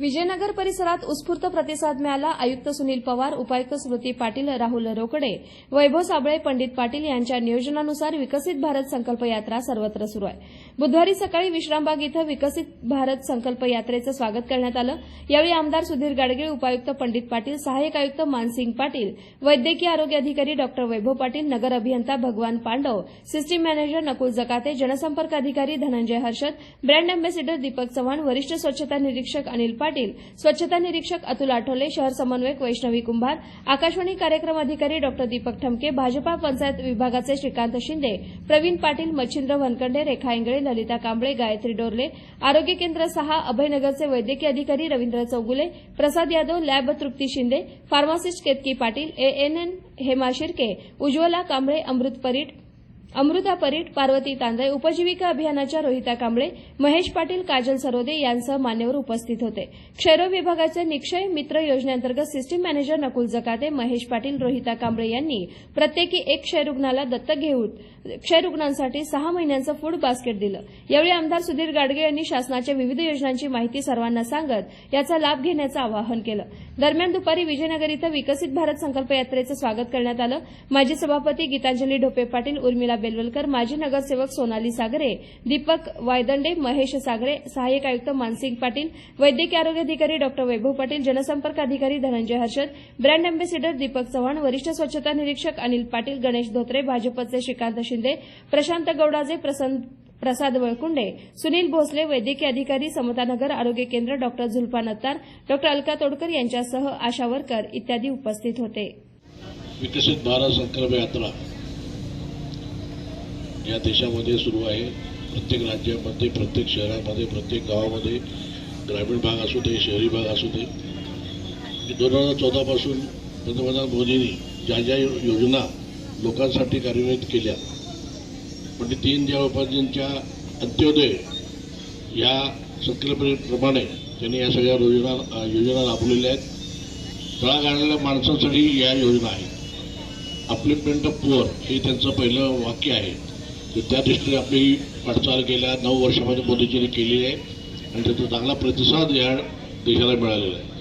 विजयनगर परिसरात उत्स्फूर्त प्रतिसाद मिळाला. आयुक्त सुनील पवार उपायुक्त स्मृती पाटील राहुल रोकडे वैभव साबळे पंडित पाटील यांच्या नियोजनानुसार विकसित भारत संकल्प यात्रा सर्वत्र सुरू आहे. बुधवारी सकाळी विश्रामबाग इथं विकसित भारत संकल्प यात्रेचं स्वागत करण्यात आलं. यावेळी आमदार सुधीर गाडगीळ उपायुक्त पंडित पाटील सहाय्यक आयुक्त मानसिंग पाटील वैद्यकीय आरोग्य अधिकारी डॉक्टर वैभव पाटील नगर अभियंता भगवान पांडव सिस्टीम मॅनेजर नकुल जकाते जनसंपर्क अधिकारी धनंजय हर्षद ब्रँड अँबॅसिडर दीपक चव्हाण वरिष्ठ स्वच्छता निरीक्षक अनिल पाटील पाटील स्वच्छता निरीक्षक अतुल आठवले शहर समन्वयक वैष्णवी कुंभार आकाशवाणी कार्यक्रम अधिकारी डॉक्टर दीपक ठमके भाजपा पंचायत विभागाचे श्रीकांत शिंदे प्रवीण पाटील मच्छिंद्र वनकंडे रेखा इंगळे ललिता कांबळे गायत्री डोरले आरोग्य केंद्र सहा अभयनगरचे वैद्यकीय अधिकारी Ravindra Chougule Prasad Yadav lab Trupti Shinde pharmacist Ketaki Patil ANN Hema Shirke Ujjwala Kamble Amrut Parit Amruta Parit Parvati Tandale उपजीविका अभियानाच्या रोहिता कांबळे महेश पाटील काजल सरोदे यांसह मान्यवर उपस्थित होते. क्षयरोग विभागाचे निक्षय मित्र योजनेअंतर्गत सिस्टीम मॅनेजर नकुल जकाते महेश पाटील रोहिता कांबळे यांनी प्रत्येकी एक क्षयरुग्णाला दत्तक घेऊन क्षयरुग्णांसाठी सहा महिन्यांचं फूड बास्केट दिलं. यावेळी आमदार सुधीर गाडगे यांनी शासनाच्या विविध योजनांची माहिती सर्वांना सांगत याचा लाभ घेण्याचं आवाहन केलं. दरम्यान दुपारी विजयनगर इथं विकसित भारत संकल्प यात्रेचं स्वागत करण्यात आलं. माजी सभापती गीतांजली ढोपे पाटील उर्मिला बेलवलकर माजी नगरसेवक सोनाली सागरे दीपक वायदंडे महेश सागरे सहाय्यक आयुक्त मानसिंग पाटील वैद्यकीय आरोग्य अधिकारी डॉक्टर वैभव पाटील जनसंपर्क अधिकारी धनंजय हर्षद ब्रँड अँबॅसिडर दीपक चव्हाण वरिष्ठ स्वच्छता निरीक्षक अनिल पाटील गणेश धोत्रे भाजपचे श्रीकांत शिंदे प्रशांत गौडाजे प्रसन्न प्रसाद वळकुंडे सुनील भोसले वैद्यकीय अधिकारी समतानगर आरोग्य केंद्र डॉक्टर झुल्फा नत्तार डॉक्टर अलका तोडकर यांच्यासह आशा वर्कर इत्यादी उपस्थित होते. विकसित भारत संकल्प यात्रा या देशामध्ये सुरू आहे. प्रत्येक राज्यामध्ये प्रत्येक शहरामध्ये प्रत्येक गावामध्ये ग्रामीण भाग असू दे शहरी भाग असू दे. दोन हजार चौदापासून पंतप्रधान मोदींनी ज्या ज्या योजना लोकांसाठी कार्यान्वित केल्या पण दीनदयाळ उपाध्यायांच्या अंत्योदय या संकल्पनेप्रमाणे त्यांनी या सगळ्या योजना योजना राबवलेल्या आहेत. तळागाळातल्या माणसांसाठी या योजना आहेत. अप्लिपमेंट ऑफ पुअर हे त्यांचं पहिलं वाक्य आहे. तर त्या दृष्टीने आपली वाटचाल गेल्या नऊ वर्षामध्ये मोदीजींनी केलेली आहे. आणि त्याचा चांगला प्रतिसाद या देशाला मिळालेला आहे.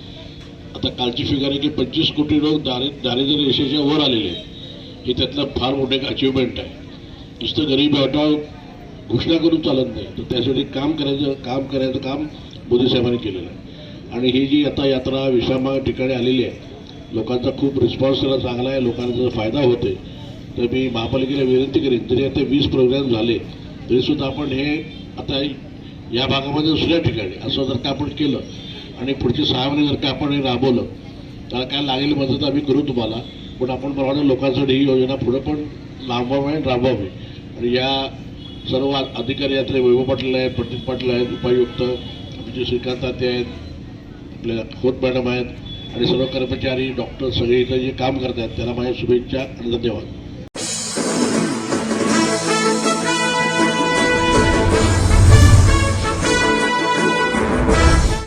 आता कालची फिगर आहे की पंचवीस कोटी लोक दारि दारिद्र्य रेषेच्या वर आलेले आहेत. हे त्यातलं फार मोठं एक अचिव्हमेंट आहे. नुसतं गरीबी हटाव घोषणा करून चालत नाही. तर त्यासाठी काम करायचं काम करायचं काम मोदी साहेबांनी केलेलं आहे. आणि ही जी आता यात्रा विश्रामा ठिकाणी आलेली आहे लोकांचा खूप रिस्पॉन्स त्याला चांगला आहे लोकांना त्याचा फायदा होते तर मी महापालिकेला विनंती करेन जरी आता वीस प्रोग्राम झाले तरीसुद्धा आपण हे आता या भागामध्ये दुसऱ्या ठिकाणी असं जर का आपण केलं आणि पुढचे सहा महिने जर का आपण हे राबवलं तर काय लागेल मदत आम्ही करू तुम्हाला पण आपण प्रमाणे लोकांसाठी ही योजना पुढे पण लांबवावी आणि राबवावी. आणि या सर्व अधिकारी यात्रे वैभव पाटील आहेत प्रदीप पाटील आहेत उपायुक्त आमचे श्रीकांत ताते आहेत आपल्या खोत मॅडम आहेत आणि सर्व कर्मचारी डॉक्टर सगळे इथं जे काम करत आहेत त्यांना माझ्या शुभेच्छा आणि धन्यवाद.